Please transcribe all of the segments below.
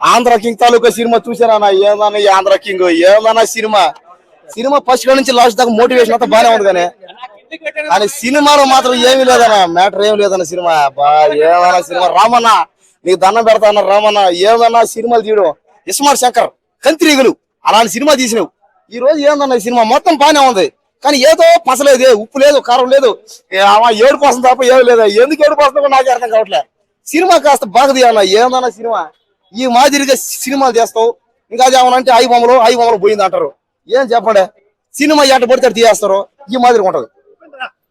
Andhra king తాలూకా సినిమా చూసారా ఏమన్నా ఈ ఆంధ్ర కింగ్? ఏమన్నా సినిమా? సినిమా ఫస్ట్ కాడ నుంచి లాస్ట్ దాకా మోటివేషన్ అంతా బానే ఉంది కానీ కానీ సినిమాలో మాత్రం ఏమీ లేదన్న మ్యాటర్ ఏమి లేదన్న సినిమా. బా ఏమన్నా సినిమా? రామన్న నీకు దండం పెడతా అన్న రామన్న. ఏమన్నా సినిమాలు తీయడం? ఇస్మార్ శంకర్ కంత్రీగులు అలాంటి సినిమా తీసినావు. ఈ రోజు ఏందన్న ఈ సినిమా? మొత్తం బానే ఉంది. కానీ ఏదో పసలేదు ఉప్పు లేదు కారం లేదు. ఏ ఆమె తప్ప ఏమి లేదు. ఎందుకు ఏడుపు నాకు అర్థం కావట్లే. సినిమా కాస్త బాగా తీయాలన్నా ఏందన్న సినిమా? ఈ మాదిరిగా సినిమాలు చేస్తావు. ఇంకా ఏమనంటే ఐ బొమ్మలు ఐ బొమ్మలు పోయింది అంటారు. ఏం చెప్పండి? సినిమా ఎట్ట పడితే అటు తీయేస్తారు ఈ మాదిరిగా ఉంటది.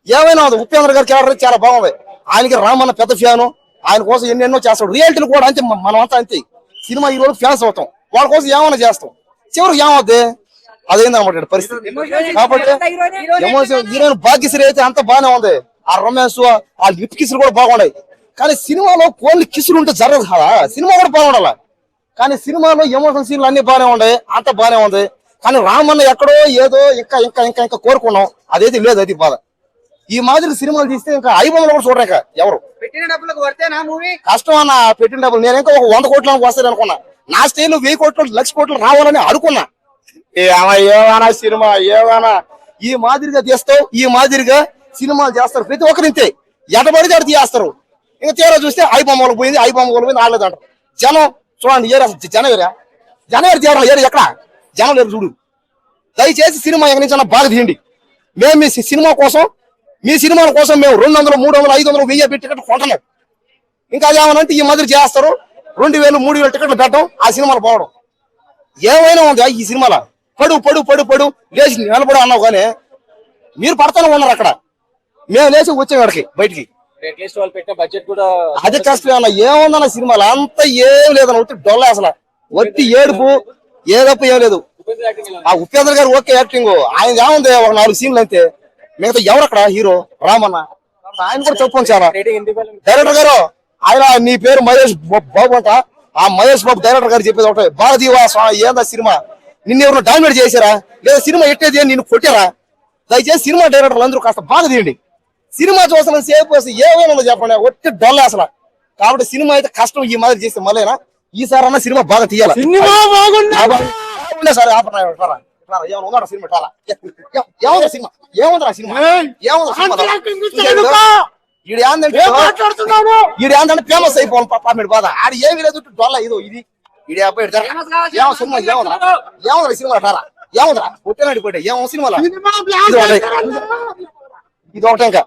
ఏమైనా ఉంది ఉపేంద్ర గారి క్యారెక్టర్ చాలా బాగుంది. ఆయనకి రామన్న పెద్ద ఫ్యాను. ఆయన కోసం ఎన్నెన్నో చేస్తాడు. రియాలిటీలు కూడా అంతే మనం అంతా అంతే. సినిమా ఈ రోజు ఫ్యాన్స్ అవుతాం. వాళ్ళ కోసం ఏమైనా చేస్తాం. చివరికి ఏమవుద్ది? అదేందన్నమాట ఇక్కడ పరిస్థితి. కాబట్టి ఎమోషన్ హీరోయిన్ భాగ్యశ్రీ అయితే అంత బాగానే ఉంది. ఆ రొమాన్స్ ఆ లిప్ కిసులు కూడా బాగున్నాయి. కానీ సినిమాలో కోళ్ళు కిసులు ఉంటే జరగదు కదా. సినిమా కూడా బాగుండాలి కానీ సినిమాలో ఎమోషన్ సీన్లు అన్ని బాగానే ఉన్నాయి అంత బాగానే ఉంది. కానీ రామన్న ఎక్కడో ఏదో ఇంకా ఇంకా ఇంకా ఇంకా కోరుకున్నాం. అదేది లేదు అది బాధ. ఈ మాదిరి సినిమాలు తీస్తే ఇంకా ఐబొమ్మలు కూడా చూడలేక ఎవరు. పెట్టిన డబ్బులకు వర్తేనా మూవీ కష్టం అన్న పెట్టిన డబ్బులు. నేను ఇంకా ఒక వంద కోట్లకు వస్తాను అనుకున్నా. నా స్టైల్ వెయ్యి కోట్లు లక్ష కోట్లు రావాలని అనుకున్నా. ఏ అమ్మ ఏమైనా సినిమా ఏమైనా ఈ మాదిరిగా తీస్తావు ఈ మాదిరిగా సినిమాలు చేస్తారు. ప్రతి ఒక్కరు ఇంతే. ఎటబడితే అటు తీస్తారు. ఇంకా తీరా చూస్తే ఐ బొమ్మలు పోయింది ఐ బొమ్మలు పోయింది ఆడలేదు అంటారు. జనం చూడండి ఏరా జనం ఏరా జనం ఏరు తీయడం ఎక్కడ? జనం లేరు చూడు. దయచేసి సినిమా ఎక్కడి నుంచి బాగా తీయండి. మేము మీ సినిమా కోసం మీ సినిమాల కోసం మేము రెండు వందలు మూడు వందలు ఐదు వందలు వెయ్యి పెట్టి టికెట్ కొంటున్నాం. ఇంకా అది ఏమనంటే ఈ మాదిరి చేస్తారు రెండు వేలు మూడు వేలు టికెట్లు పెట్టడం ఆ సినిమాలు పోవడం. ఏమైనా ఉంది ఈ సినిమాల? పడు పడు పడు పడు లేచి నిలబడు అన్నావు కానీ మీరు పడతానే ఉన్నారు అక్కడ. మేము లేచి వచ్చాం ఇక్కడికి బయటికి. అట్లీస్ట్ వాళ్ళు పెట్టిన బడ్జెట్ కూడా అది కష్టం అన్న ఏముందన్న సినిమాలో అంత ఏం లేదన్న ఒట్టి డొల్ల అసలు. ఒట్టి ఏడుపు ఏదప్పు ఏం లేదు. ఆ ఉపేంద్ర గారు ఓకే యాక్టింగ్. ఆయన ఏముంది ఒక నాలుగు సీన్లు అంతే. మిగతా ఎవరు అక్కడ హీరో? రామన్న. ఆయన కూడా చెప్పండి చాలా. డైరెక్టర్ గారు ఆయన నీ పేరు మహేష్ బాబు అంట. ఆ మహేష్ బాబు డైరెక్టర్ గారు చెప్పేది ఒకటే. భారతీయ స్వామి ఏందా సినిమా? నిన్ను ఎవరు డామినేట్ చేశారా? లేదా సినిమా ఎట్టేది అని నిన్ను కొట్టారా? దయచేసి సినిమా డైరెక్టర్లు అందరూ కాస్త బాగా తీయండి. సినిమా చూసిన సేపు వస్తే ఏమైనా చెప్పండి. ఒట్టి డొల్ల అసలు. కాబట్టి సినిమా అయితే కష్టం ఈ మాదిరి చేస్తే మళ్ళీనా? ఈసారి అన్న సినిమా బాగా తీయాలి? సినిమా బాగుండే సార్ ఆపరా సినిమా. ఏ- ఏముందా సినిమా? ఏముందా సినిమా? ఏముందా సినిమా? ఈడు ఏందంటే ఈడు ఏందంటే ఫేమస్ అయిపోవాలి పాప మీరు బాధ. ఆడ ఏమి లేదు డొల్ల ఇదో ఇది. ఈడు అబ్బాయి. ఏమో సినిమా ఏముందా ఏముందా సినిమా? అటారా ఏముందా పుట్టినాడు పోటీ ఏమో సినిమాలో. ఇది ఒకటే ఇంకా